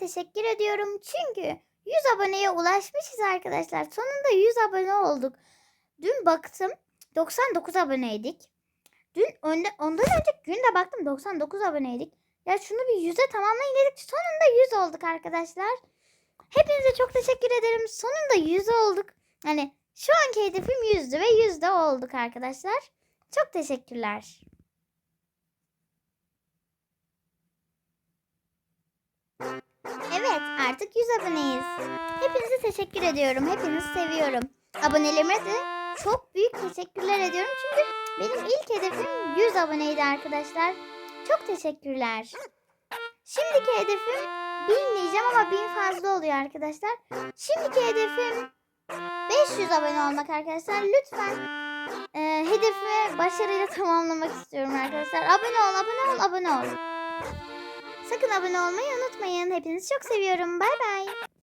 teşekkür ediyorum. Çünkü 100 aboneye ulaşmışız arkadaşlar. Sonunda 100 abone olduk. Dün baktım 99 aboneydik. Dün önde, ondan önceki gün de baktım 99 aboneydik. Ya şunu bir 100'e tamamlayın dedik. Sonunda 100 olduk arkadaşlar. Hepinize çok teşekkür ederim. Sonunda 100 olduk. Hani şu anki hedefim 100'dü ve 100 de olduk arkadaşlar. Çok teşekkürler. Hepinize teşekkür ediyorum. Hepinizi seviyorum. Abonelerime de çok büyük teşekkürler ediyorum. Çünkü benim ilk hedefim 100 aboneydi arkadaşlar. Çok teşekkürler. Şimdiki hedefim 1000 diyeceğim ama 1000 fazla oluyor arkadaşlar. Şimdiki hedefim 500 abone olmak arkadaşlar. Lütfen e, hedefimi başarıyla tamamlamak istiyorum arkadaşlar. Abone ol, abone ol, abone ol. Sakın abone olmayı unutmayın. Hepinizi çok seviyorum. Bay bay.